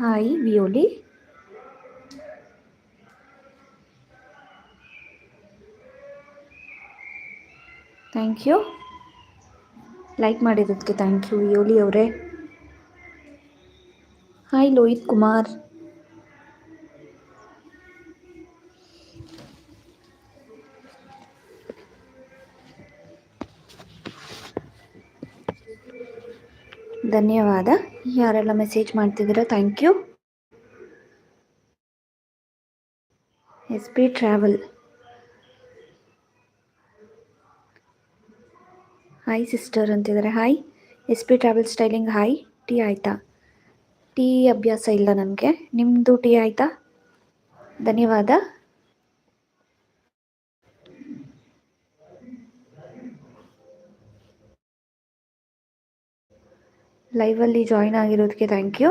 Hi ವಿಯೋಲಿ thank you like ಮಾಡಿದ್ದಕ್ಕೆ thank you ವಿಯೋಲಿ ಅವರೇ. ಹಾಯ್ ಲೋಹಿತ್ ಕುಮಾರ್ ಧನ್ಯವಾದ. ಯಾರೆಲ್ಲ ಮೆಸೇಜ್ ಮಾಡ್ತಿದ್ದೀರಾ thank you S P travel hi sister ಅಂತಿದ್ದಾರೆ. Hi S P travel styling hi tea ಆಯಿತಾ? ಟೀ ಅಭ್ಯಾಸ ಇಲ್ಲ ನನಗೆ. ನಿಮ್ಮದು ಟೀ ಆಯಿತಾ? ಧನ್ಯವಾದ. ಲೈವಲ್ಲಿ join ಆಗಿರೋದಕ್ಕೆ thank you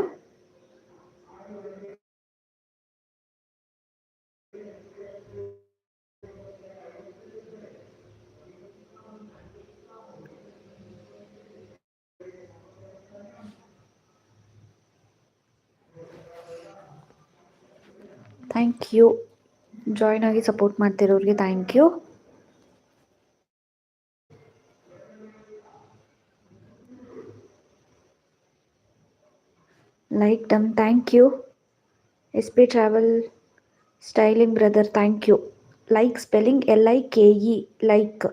thank you join ಆಗಿ support ಮಾಡ್ತಿರೋರಿಗೆ thank you like done thank you S P travel styling brother thank you like spelling L I K E like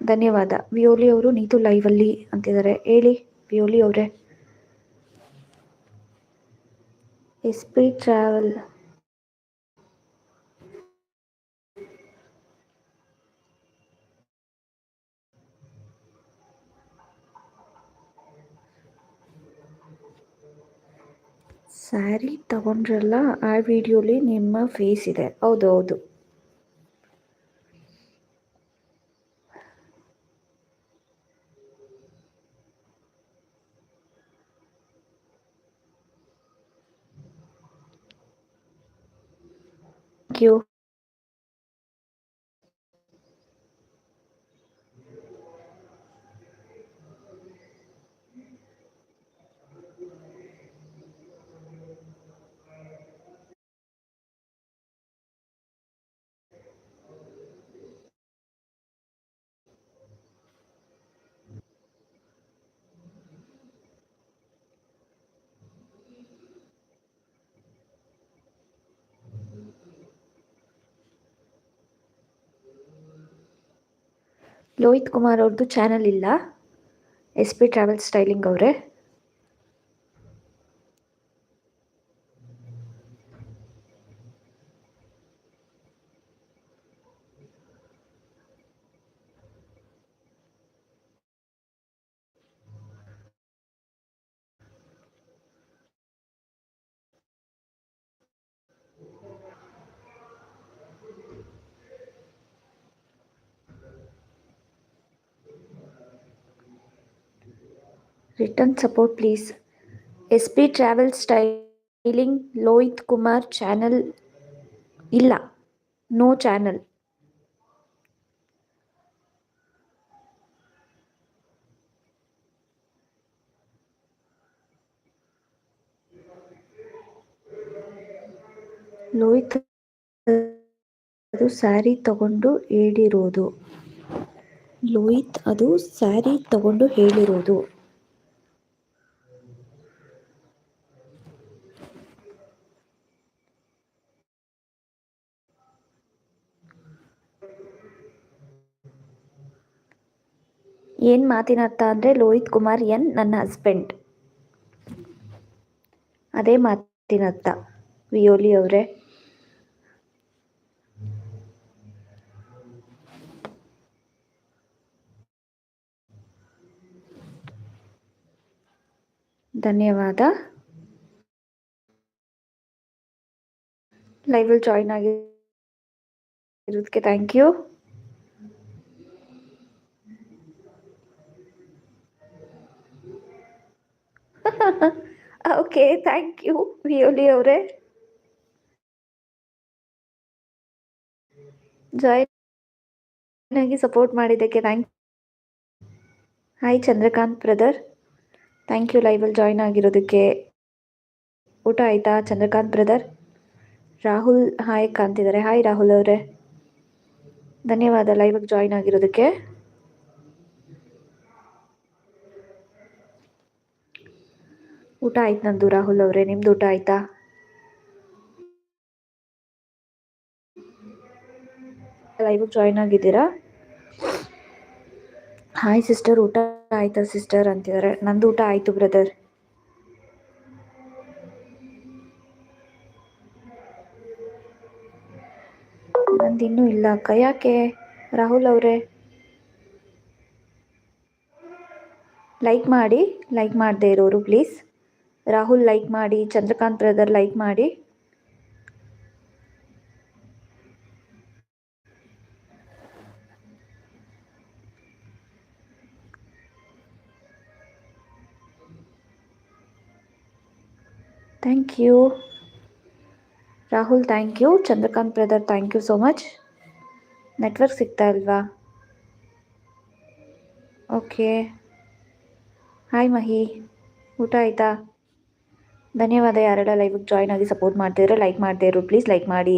ಧನ್ಯವಾದ. ವಿಯೋಲಿ ಅವರು ನೀತು ಲೈವಲ್ಲಿ ಅಂತಿದ್ದಾರೆ. ಹೇಳಿ ವಿಯೋಲಿ ಅವರೇ. ಎಸ್ ಪಿ ಟ್ರಾವೆಲ್ ಸ್ಯಾರಿ ತಗೊಂಡ್ರಲ್ಲ ಆ ವಿಡಿಯೋಲಿ ನಿಮ್ಮ ಫೇಸ್ ಇದೆ. ಹೌದು ಹೌದು ಲೋಹಿತ್ ಕುಮಾರ್ ಅವ್ರದ್ದು ಚಾನಲ್ ಇಲ್ಲ. ಎಸ್ ಪಿ ಟ್ರಾವೆಲ್ ಸ್ಟೈಲಿಂಗ್ ಅವರೇ. Return support please S P travel styling Lohith Kumar channel ಇಲ್ಲ ನೋ ಚಾನಲ್ ಲೋಹಿತ್ ಅದು ಸ್ಯಾರಿ ತಗೊಂಡು ಹೇಳಿರೋದು. ಲೋಹಿತ್ ಅದು ಸ್ಯಾರಿ ತಗೊಂಡು ಹೇಳಿರೋದು. ಏನು ಮಾತಿನ ಅರ್ಥ ಅಂದರೆ ಲೋಹಿತ್ ಕುಮಾರ್ ಎನ್ ನನ್ನ ಹಸ್ಬೆಂಡ್ ಅದೇ ಮಾತಿನ ಅರ್ಥ. ವಿಯೋಲಿ ಅವರೇ. ಧನ್ಯವಾದ. Live join ಆಗಿರೋದಕ್ಕೆ thank you okay thank you ವಿಯೋಲಿ ಅವರೇ. ಜಾಯ್ನ್ ಆಗಿ ಸಪೋರ್ಟ್ ಮಾಡಿದ್ದಕ್ಕೆ thank hi Chandrakant brother thank you ಲೈವಲ್ಲಿ join ಆಗಿರೋದಕ್ಕೆ. ಊಟ ಆಯಿತಾ ಚಂದ್ರಕಾಂತ್ ಬ್ರದರ್ ರಾಹುಲ್ ಹಾಯ್ ಕಾಂತಿದ್ದಾರೆ ಹಾಯ್ ರಾಹುಲ್ ಅವರೇ. ಧನ್ಯವಾದ ಲೈವಾಗಿ ಜಾಯ್ನ್ ಆಗಿರೋದಕ್ಕೆ. ಊಟ ಆಯ್ತು ನಂದು ರಾಹುಲ್ ಅವರೇ, ನಿಮ್ದು ಊಟ ಆಯ್ತಾ? ಲೈವ್ ಜಾಯ್ನ್ ಆಗಿದ್ದೀರಾ? ಹಾಯ್ ಸಿಸ್ಟರ್ ಊಟ ಆಯ್ತಾ ಸಿಸ್ಟರ್ ಅಂತಿದ್ದಾರೆ ನಂದು ಊಟ ಆಯ್ತು ಬ್ರದರ್ ನಂದು ಇನ್ನೂ ಇಲ್ಲ ಅಕ್ಕ. ಯಾಕೆ? ರಾಹುಲ್ ಅವರೇ. ಲೈಕ್ ಮಾಡಿ ಲೈಕ್ ಮಾಡದೇ ಇರೋರು ಪ್ಲೀಸ್ ರಾಹುಲ್ ಲೈಕ್ ಮಾಡಿ, ಚಂದ್ರಕಾಂತ್ ಬ್ರದರ್ ಲೈಕ್ ಮಾಡಿ. Thank you Rahul thank you Chandrakant brother thank you so much network ಸಿಗ್ತಾ ಇಲ್ವಾ? Okay hi Mahi. ಊಟ ಆಯಿತಾ? ಧನ್ಯವಾದ ಯಾರೆಲ್ಲ ಲೈವ್ಗೆ ಜಾಯ್ನ್ ಆಗಿ ಸಪೋರ್ಟ್ ಮಾಡ್ತಿದ್ರೆ ಲೈಕ್ ಮಾಡ್ತಾ ಇರು ಪ್ಲೀಸ್ ಲೈಕ್ ಮಾಡಿ.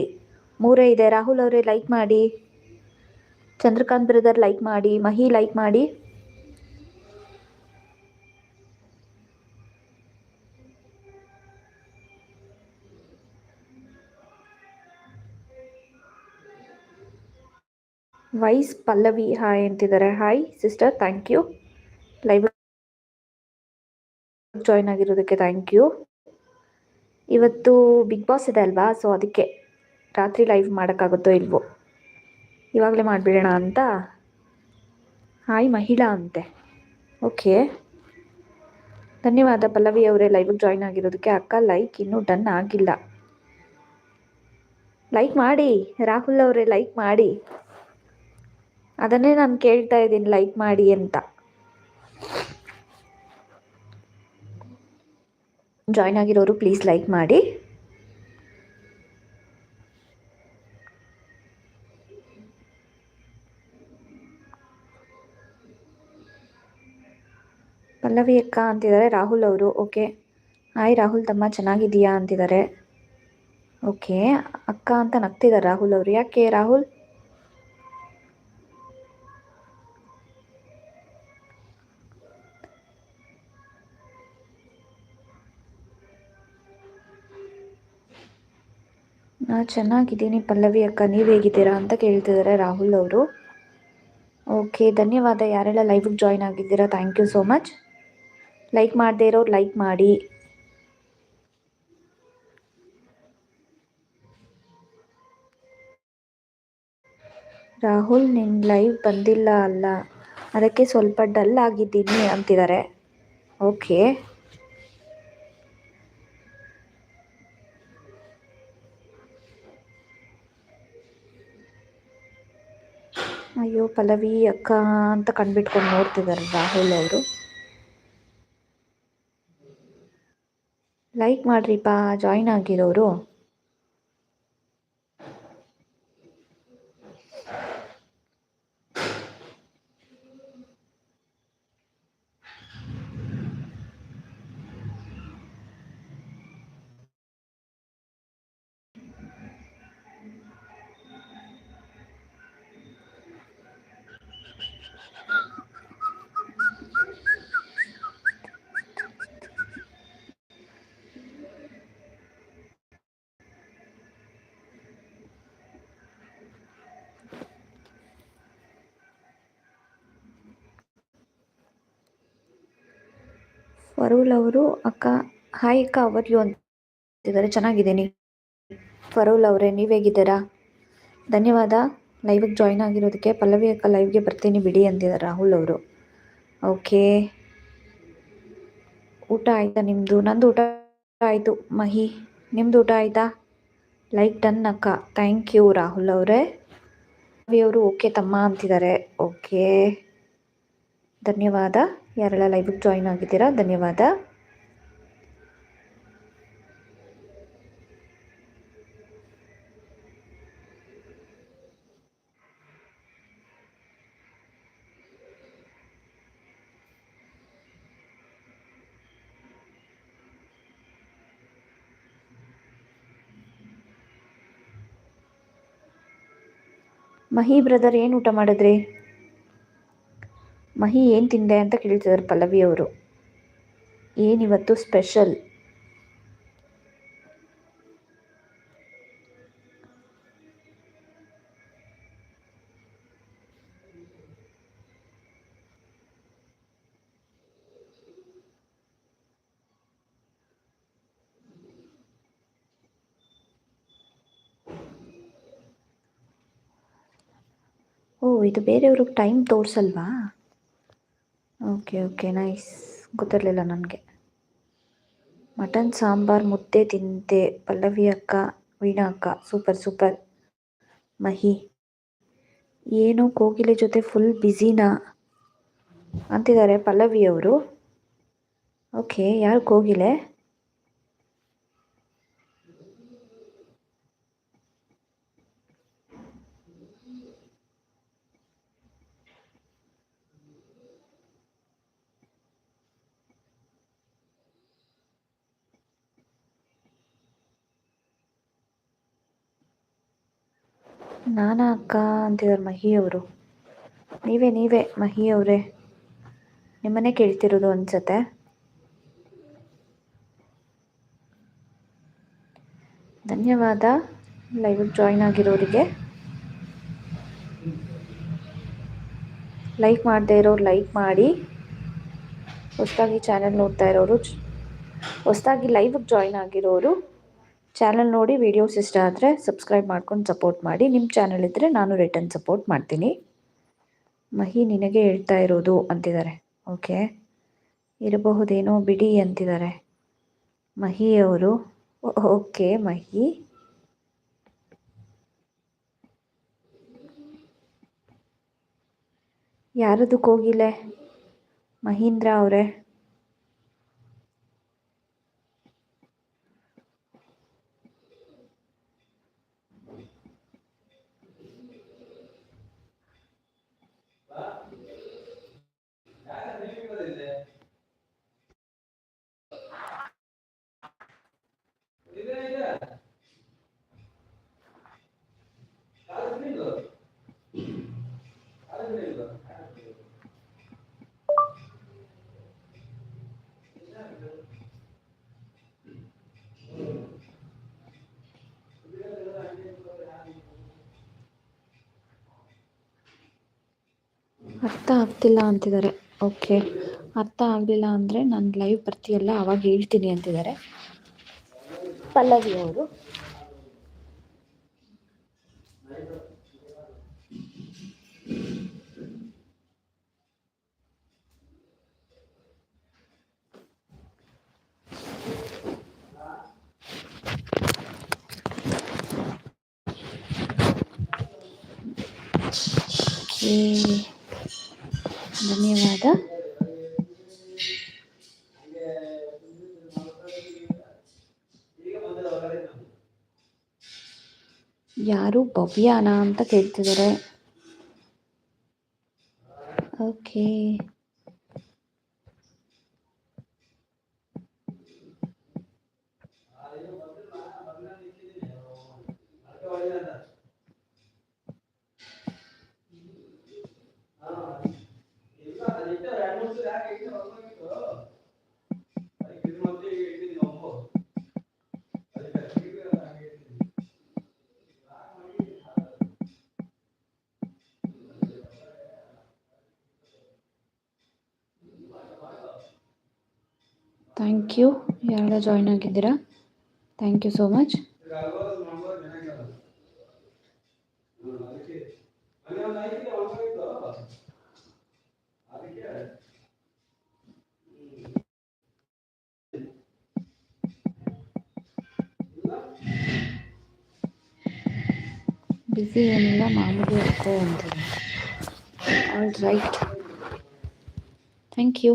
ಮೂರೇ ಇದೆ, ರಾಹುಲ್ ಅವರೇ ಲೈಕ್ ಮಾಡಿ. ಚಂದ್ರಕಾಂತ್ ಬ್ರದರ್ ಲೈಕ್ ಮಾಡಿ, ಮಹಿ ಲೈಕ್ ಮಾಡಿ. ವೈಸ್ ಪಲ್ಲವಿ ಹಾಯ್ ಅಂತಿದ್ದಾರೆ. Hi sister thank you live join ಆಗಿರೋದಕ್ಕೆ thank you ಇವತ್ತು ಬಿಗ್ ಬಾಸ್ ಇದೆ ಅಲ್ವಾ? ಸೊ ಅದಕ್ಕೆ ರಾತ್ರಿ ಲೈವ್ ಮಾಡೋಕ್ಕಾಗುತ್ತೋ ಇಲ್ವೋ? ಇವಾಗಲೇ ಮಾಡಿಬಿಡೋಣ ಅಂತ. ಹಾಯ್ ಮಹಿಳಾ ಅಂತೆ. ಓಕೆ ಧನ್ಯವಾದ ಪಲ್ಲವಿ ಅವರೇ ಲೈವ್ಗೆ ಜಾಯ್ನ್ ಆಗಿರೋದಕ್ಕೆ. ಅಕ್ಕ ಲೈಕ್ ಇನ್ನೂ ಡನ್ ಆಗಿಲ್ಲ. ಲೈಕ್ ಮಾಡಿ. ರಾಹುಲ್ ಅವರೇ ಲೈಕ್ ಮಾಡಿ. ಅದನ್ನೇ ನಾನು ಕೇಳ್ತಾ ಇದ್ದೀನಿ ಲೈಕ್ ಮಾಡಿ ಅಂತ. ಜಾಯ್ನ್ ಆಗಿರೋರು ಪ್ಲೀಸ್ ಲೈಕ್ ಮಾಡಿ. ಪಲ್ಲವಿ ಅಕ್ಕ ಅಂತಿದ್ದಾರೆ, ರಾಹುಲ್ ಅವರು. ಓಕೆ ಹಾಯ್ ರಾಹುಲ್ ತಮ್ಮ ಚೆನ್ನಾಗಿದೆಯಾ ಅಂತಿದ್ದಾರೆ. ಓಕೆ ಅಕ್ಕ ಅಂತ ನಗ್ತಿದ್ದಾರೆ ರಾಹುಲ್ ಅವರು. ಯಾಕೆ ರಾಹುಲ್? ನಾ ಚೆನ್ನಾಗಿದ್ದೀನಿ ಪಲ್ಲವಿ ಅಕ್ಕ, ನೀವು ಹೇಗಿದ್ದೀರಾ ಅಂತ ಕೇಳ್ತಿದ್ದಾರೆ ರಾಹುಲ್ ಅವರು. ಓಕೆ ಧನ್ಯವಾದ. ಯಾರೆಲ್ಲ ಲೈವ್ಗೆ ಜಾಯ್ನ್ ಆಗಿದ್ದೀರಾ thank you so much like ಮಾಡದೇ ಇರೋರು ಲೈಕ್ ಮಾಡಿ. ರಾಹುಲ್ ನಿನ್ನ ಲೈವ್ ಬಂದಿಲ್ಲ ಅಲ್ಲ, ಅದಕ್ಕೆ ಸ್ವಲ್ಪ ಡಲ್ ಆಗಿದ್ದೀನಿ ಅಂತಿದ್ದಾರೆ ಓಕೆ ಅಯ್ಯೋ ಪಲ್ಲವಿ ಅಕ್ಕ ಅಂತ ಕಣ್ಬಿಟ್ಕೊಂಡು ನೋಡ್ತಿದ್ದಾರೆ ರಾಹುಲ್ ಅವರು. ಲೈಕ್ ಮಾಡ್ರಿಪ್ಪ ಜಾಯಿನ್ ಆಗಿರೋರು. ಫರೂಲ್ ಅವರು, ಅಕ್ಕ, ಹಾಯ್ ಅಕ್ಕ ಅವರ್ಯು ಅಂತಿದ್ದಾರೆ ಚೆನ್ನಾಗಿದ್ದೀನಿ. ಫರೂಲ್ ಅವರೇ, ನೀವು ಹೇಗಿದ್ದೀರಾ? ಧನ್ಯವಾದ. ಲೈವಿಗೆ ಜಾಯ್ನ್ ಆಗಿರೋದಕ್ಕೆ ಪಲ್ಲವಿ ಅಕ್ಕ ಲೈವ್ಗೆ ಬರ್ತೀನಿ ಬಿಡಿ ಅಂತಿದ್ದಾರೆ ರಾಹುಲ್ ಅವರು. ಓಕೆ. ಊಟ ಆಯಿತಾ ನಿಮ್ಮದು ನಂದು ಊಟ ಆಯಿತು. ಮಹಿ ನಿಮ್ಮದು ಊಟ ಆಯಿತಾ? ಲೈಕ್ ಡನ್ ಅಕ್ಕ. ಥ್ಯಾಂಕ್ ಯು ರಾಹುಲ್ ಅವರೇ. ಅವರು ಓಕೆ ತಮ್ಮ, ಅಂತಿದ್ದಾರೆ. ಓಕೆ ಧನ್ಯವಾದ. ಯಾರೆಲ್ಲ ಲೈವಿಗೆ ಜಾಯಿನ್ ಆಗಿದ್ದೀರಾ ಧನ್ಯವಾದ. ಮಹಿ ಬ್ರದರ್ ಏನು ಊಟ ಮಾಡಿದ್ರಿ? ಮಹಿ ಏನು ತಿಂದೆ ಅಂತ ಕೇಳ್ತಿದ್ದಾರೆ ಪಲ್ಲವಿ ಅವರು. ಏನಿವತ್ತು ಸ್ಪೆಷಲ್ ಓ ಇದು ಬೇರೆಯವ್ರಿಗೆ ಟೈಮ್ ತೋರಿಸಲ್ವಾ? Okay okay, nice. ಗೊತ್ತಿರಲಿಲ್ಲ ನನಗೆ. ಮಟನ್, ಸಾಂಬಾರ್, ಮುದ್ದೆ ತಿಂತೆ ಪಲ್ಲವಿ ಅಕ್ಕ, ವೀಣಾ ಅಕ್ಕ. Super super. ಮಹಿ. ಏನು, ಕೋಗಿಲೆ ಜೊತೆ ಫುಲ್ ಬ್ಯುಸಿನಾ ಅಂತಿದ್ದಾರೆ ಪಲ್ಲವಿ ಅವರು ಓಕೆ, ಯಾರು ಕೋಗಿಲೆ? ನಾನಾ ಅಕ್ಕ ಮಹಿ ಅವರು. ನೀವೇ ನೀವೇ ಮಹಿ ಅವರೇ. ನಿಮ್ಮನ್ನೇ ಕೇಳ್ತಿರೋದು ಅನ್ಸತ್ತೆ. ಧನ್ಯವಾದ. Live join ಆಗಿರೋರಿಗೆ. ಲೈಕ್ ಮಾಡದೇ ಇರೋರು ಲೈಕ್ ಮಾಡಿ. ಹೊಸದಾಗಿ ಚಾನೆಲ್ ನೋಡ್ತಾ ಇರೋರು, ಹೊಸದಾಗಿ ಲೈವ್ಗೆ ಜಾಯಿನ್ ಆಗಿರೋರು ಚಾನಲ್ ನೋಡಿ ವೀಡಿಯೋಸ್ ಇಷ್ಟ ಆದರೆ ಸಬ್ಸ್ಕ್ರೈಬ್ ಮಾಡ್ಕೊಂಡು ಸಪೋರ್ಟ್ ಮಾಡಿ. ನಿಮ್ಮ ಚಾನಲ್ ಇದ್ದರೆ ನಾನು ರಿಟರ್ನ್ ಸಪೋರ್ಟ್ ಮಾಡ್ತೀನಿ. ಮಹಿ ನಿನಗೆ ಹೇಳ್ತಾ ಇರೋದು ಅಂತಿದ್ದಾರೆ. ಓಕೆ ಇರಬಹುದೇನೋ ಬಿಡಿ ಅಂತಿದ್ದಾರೆ. ಮಹಿ ಅವರು ಓಕೆ ಮಹಿ. ಯಾರದು ಕೋಗಿಲೆ ಮಹೀಂದ್ರ ಅವರೇ? ಅರ್ಥ ಆಗ್ತಿಲ್ಲ ಅಂತಿದ್ದಾರೆ. ಓಕೆ. ಅರ್ಥ ಆಗಲಿಲ್ಲ ಅಂದರೆ ನಾನು ಲೈವ್ ಬರ್ತೀಯಲ್ಲ, ಅವಾಗ ಹೇಳ್ತೀನಿ ಅಂತಿದ್ದಾರೆ. ಪಲ್ಲವಿ ಅವರು. ಓಕೆ ಯಾರು ಭವ್ಯಾನ ಅಂತ ಕೇಳ್ತಿದ್ದಾರೆ ಓಕೆ ಥ್ಯಾಂಕ್ ಯು ಯಾರೆಲ್ಲ ಜಾಯ್ನ್ ಆಗಿದ್ದೀರಾ? Thank you so much busy ಏನಿಲ್ಲ, ಮಾಮೂಲಿ ಅಂತಿದೆ ಆಲ್ ರೈಟ್ ಥ್ಯಾಂಕ್ ಯು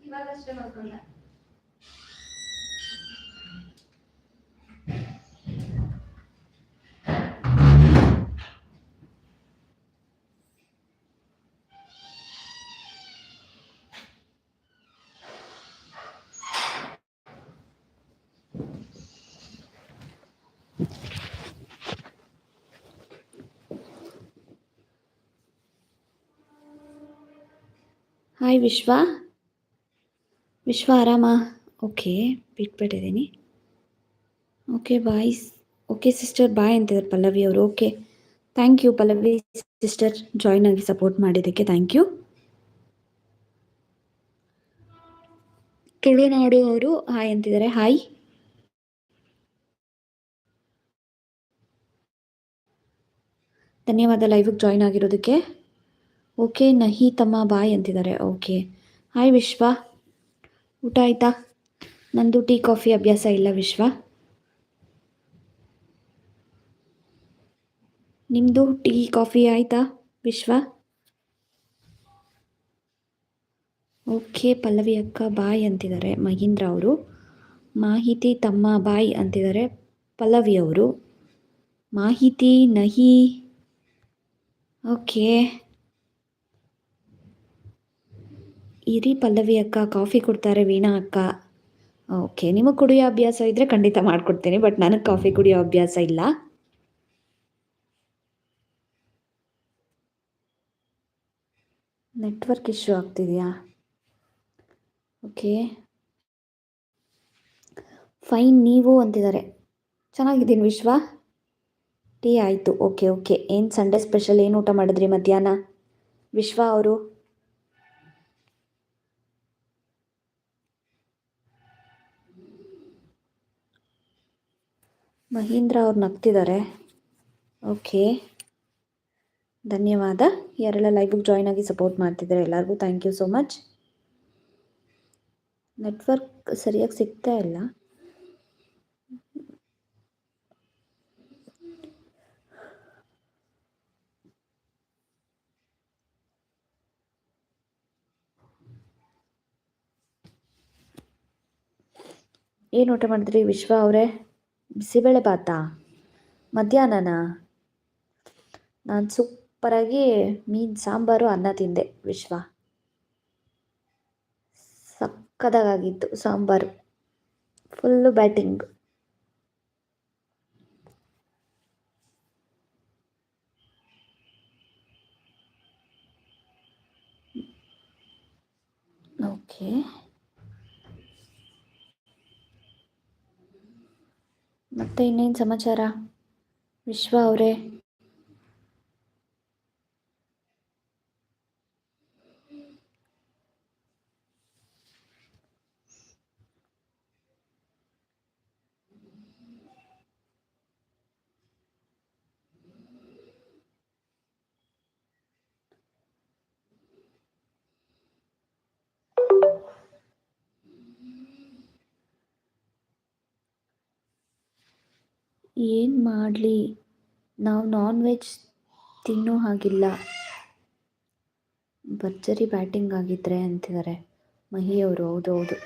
ಇವಾಗಷ್ಟೇ ಮಲ್ಕೊಂಡ ಹಾಯ್ ವಿಶ್ವ ವಿಶ್ವ ಆರಾಮ okay ಬಿಟ್ಬಿಟ್ಟಿದ್ದೀನಿ okay bye okay sister bye ಅಂತಿದ್ದಾರೆ ಪಲ್ಲವಿ ಅವರು. Okay thank you Pallavi sister join ಆಗಿ ಸಪೋರ್ಟ್ ಮಾಡಿದ್ದಕ್ಕೆ ಥ್ಯಾಂಕ್ ಯು ತುಳುನಾಡು ಅವರು ಹಾಯ್ ಅಂತಿದ್ದಾರೆ ಹಾಯ್ ಧನ್ಯವಾದ ಲೈವ್ಗೆ ಜಾಯ್ನ್ ಆಗಿರೋದಕ್ಕೆ. ಓಕೆ, ನಹಿ ತಮ್ಮ ಬಾಯ್ ಅಂತಿದ್ದಾರೆ. ಓಕೆ. ಹಾಯ್ ವಿಶ್ವ. ಊಟ ಆಯ್ತಾ? ನಂದು ಟೀ, ಕಾಫಿ ಅಭ್ಯಾಸ ಇಲ್ಲ ವಿಶ್ವ. ನಿಮ್ಮದು ಟೀ, ಕಾಫಿ ಆಯ್ತಾ ವಿಶ್ವ? ಓಕೆ, ಪಲ್ಲವಿ ಅಕ್ಕ ಬಾಯ್ ಅಂತಿದ್ದಾರೆ. ಮಹೀಂದ್ರ ಅವರು. ಮಾಹಿತಿ ತಮ್ಮ ಬಾಯ್ ಅಂತಿದ್ದಾರೆ. ಪಲ್ಲವಿ ಅವರು. ಮಾಹಿತಿ, ನಹಿ. ಓಕೆ. ಇರಿ ಪಲ್ಲವಿ ಅಕ್ಕ, ಕಾಫಿ ಕೊಡ್ತಾರೆ ವೀಣಾ ಅಕ್ಕ. ಓಕೆ, ನಿಮಗೆ ಕುಡಿಯೋ ಅಭ್ಯಾಸ ಇದ್ದರೆ ಖಂಡಿತ ಮಾಡಿಕೊಡ್ತೀನಿ, ಬಟ್ ನನಗೆ ಕಾಫಿ ಕುಡಿಯೋ ಅಭ್ಯಾಸ ಇಲ್ಲ. ನೆಟ್ವರ್ಕ್ ಇಶ್ಯೂ ಆಗ್ತಿದೆಯಾ? ಓಕೆ. ಫೈನ್ ನೀವು ಅಂತಿದ್ದಾರೆ. ಚೆನ್ನಾಗಿದ್ದೀನಿ ವಿಶ್ವ. ಟೀ ಆಯಿತು. Okay okay. ಏನು ಸಂಡೇ ಸ್ಪೆಷಲ್? ಏನು ಊಟ ಮಾಡಿದ್ರಿ ಮಧ್ಯಾಹ್ನ? ವಿಶ್ವ ಅವರು? ಮಹೀಂದ್ರ ಅವ್ರು ನಗ್ತಿದ್ದಾರೆ ಓಕೆ. ಧನ್ಯವಾದ. ಯಾರೆಲ್ಲ ಲೈವಿಗೆ ಜಾಯ್ನ್ ಆಗಿ ಸಪೋರ್ಟ್ ಮಾಡ್ತಿದ್ದಾರೆ ಎಲ್ಲರಿಗೂ thank you so much network ಸರಿಯಾಗಿ ಸಿಗ್ತಾ ಇಲ್ಲ. ಏನು ಊಟ ಮಾಡಿದ್ರಿ? ವಿಶ್ವ ಅವರೇ? ಬಿಸಿಬೇಳೆ ಭಾತಾ, ಮಧ್ಯಾಹ್ನನಾ ನಾನು ಸೂಪರಾಗಿ ಮೀನು, ಸಾಂಬಾರು, ಅನ್ನ ತಿಂದೆ ವಿಶ್ವ. ಸಕ್ಕದಾಗಿತ್ತು ಸಾಂಬಾರು. ಫುಲ್ಲು ಬ್ಯಾಟಿಂಗ್ ಓಕೆ ಮತ್ತೆ ಇನ್ನೇನು ಸಮಾಚಾರ? ವಿಶ್ವ ಅವರೇ ಏನು ಮಾಡಲಿ. ನಾವು ನಾನ್ ವೆಜ್ ತಿನ್ನೋ ಹಾಗಿಲ್ಲ. ಭರ್ಜರಿ ಬ್ಯಾಟಿಂಗ್ ಆಗಿದ್ರೆ ಅಂತಿದ್ದಾರೆ. ಮಹಿ ಅವರು ಹೌದು ಹೌದು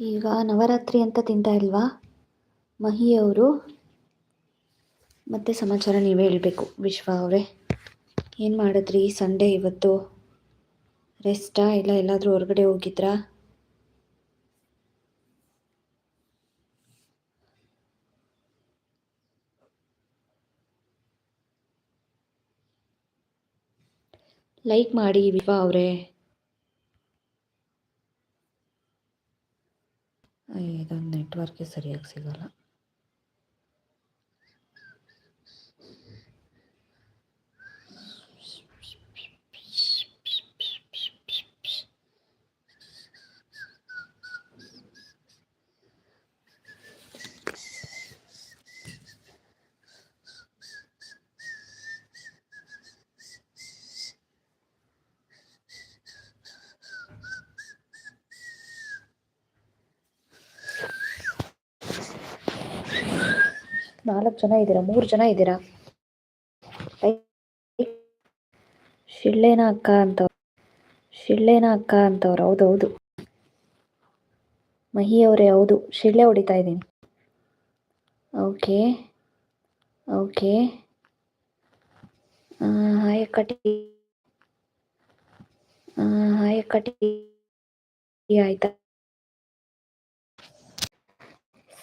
ಈಗ ನವರಾತ್ರಿ ಅಂತ ತಿಂತಾ ಇಲ್ವಾ? ಮಹಿಯವರು ಮತ್ತೆ ಸಮಾಚಾರ ನೀವೇ ಹೇಳಬೇಕು, ವಿಶ್ವ ಅವರೇ. ಏನು ಮಾಡಿದ್ರಿ? ಸಂಡೇ ಇವತ್ತು. ರೆಸ್ಟಾ ಇಲ್ಲ ಎಲ್ಲಾದರೂ ಹೊರಗಡೆ ಹೋಗಿದ್ರಾ? ಲೈಕ್ ಮಾಡಿ ವಿಶ್ವ ಅವರೇ. ಇದೊಂದು ನೆಟ್ವರ್ಕೇ ಸರಿಯಾಗಿ ಸಿಗಲ್ಲ. ನಾಲ್ಕು ಜನ ಇದ್ದೀರಾ? ಮೂರು ಜನ ಇದ್ದೀರಾ? ಶಿಳ್ಳೆನ ಅಕ್ಕ ಅಂತವ್ರು. ಶಿಳ್ಳೆನ ಅಕ್ಕ ಅಂತವ್ರು. ಹೌದೌದು ಮಹಿ ಅವರೇ, ಹೌದು. ಶಿಳ್ಳೆ ಹೊಡಿತಾ ಇದ್ದೀನಿ. ಓಕೆ. ಓಕೆ. ಹಾಯ್ ಅಕ್ಕ ಆಯ್ತಾ?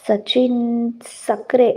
ಸಚಿನ್ ಸಕ್ರೆ.